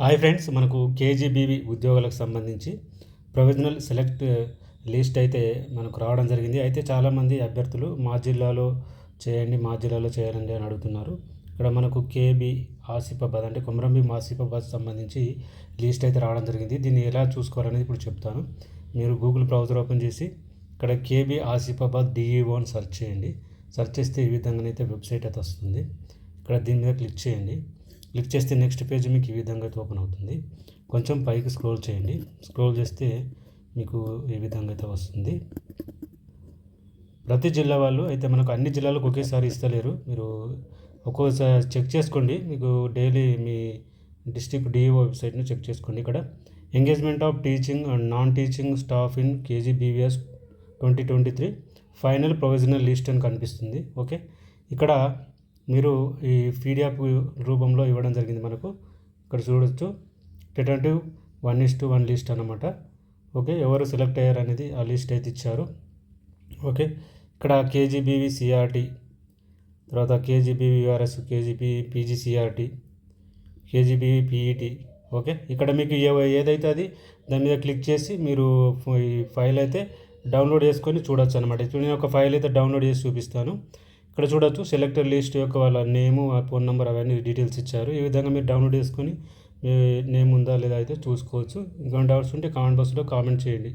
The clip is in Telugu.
హాయ్ ఫ్రెండ్స్ మనకు కేజీబీవీ ఉద్యోగాలకు సంబంధించి ప్రొవిజనల్ సెలెక్ట్ లిస్ట్ అయితే మనకు రావడం జరిగింది. అయితే చాలామంది అభ్యర్థులు మా జిల్లాలో చేయండి మా జిల్లాలో చేయాలండి అని అడుగుతున్నారు. ఇక్కడ మనకు కేబి ఆసిఫాబాద్ అంటే కొమరంబి ఆసిఫాబాద్ సంబంధించి లిస్ట్ అయితే రావడం జరిగింది. దీన్ని ఎలా చూసుకోవాలనేది ఇప్పుడు చెప్తాను. మీరు గూగుల్ బ్రౌజర్ ఓపెన్ చేసి ఇక్కడ కేబీ ఆసిఫాబాద్ డిఈఓ అని సెర్చ్ చేయండి. సెర్చ్ చేస్తే ఈ విధంగానైతే వెబ్సైట్ అయితే వస్తుంది. ఇక్కడ దీని మీద క్లిక్ చేయండి. క్లిక్ చేస్తే నెక్స్ట్ పేజ్ మీకు ఈ విధంగా అయితే ఓపెన్ అవుతుంది. కొంచెం పైకి స్క్రోల్ చేయండి. స్క్రోల్ చేస్తే మీకు ఈ విధంగా అయితే వస్తుంది. ప్రతి జిల్లా వాళ్ళు అయితే మనకు అన్ని జిల్లాలకు ఒకేసారి ఇస్తలేరు. మీరు ఒక్కోసారి చెక్ చేసుకోండి. మీకు డైలీ మీ డిస్టిక్ డిఓ వెబ్సైట్ని చెక్ చేసుకోండి. ఇక్కడ engagement of teaching and non teaching staff in KGBVs twenty twenty three final provisional list అని కనిపిస్తుంది. ఓకే? ఇక్కడ మీరు ఈ పీడిఎఫ్ రూపంలో ఇవ్వడం జరిగింది మనకు. ఇక్కడ చూడొచ్చు. Tentative one is to one list అనమాట ఓకే ఎవరు సెలెక్ట్ అయ్యారు అనేది ఆ లిస్ట్ అయితే ఇచ్చారు. ఓకే ఇక్కడ కేజీబీవి సిఆర్టీ తర్వాత KGBV URS KGB PGCRT KGBV PET okay. ఇక్కడ మీకు ఏ- ఏదైతే అది దాని మీద క్లిక్ చేసి మీరు ఈ ఫైల్ అయితే డౌన్లోడ్ చేసుకొని చూడొచ్చు అనమాట ఇప్పుడు నేను ఒక ఫైల్ అయితే డౌన్లోడ్ చేసి చూపిస్తాను. ఇక్కడ చూడొచ్చు సెలెక్టర్ లిస్ట్ యొక్క వాళ్ళ నేము ఆ ఫోన్ నెంబర్ అవన్నీ డీటెయిల్స్ ఇచ్చారు. ఈ విధంగా మీరు డౌన్లోడ్ చేసుకొని నేమ్ ఉందా లేదా అయితే చూసుకోవచ్చు. ఇంకా డౌట్స్ ఉంటే కామెంట్ బాక్స్లో కామెంట్ చేయండి.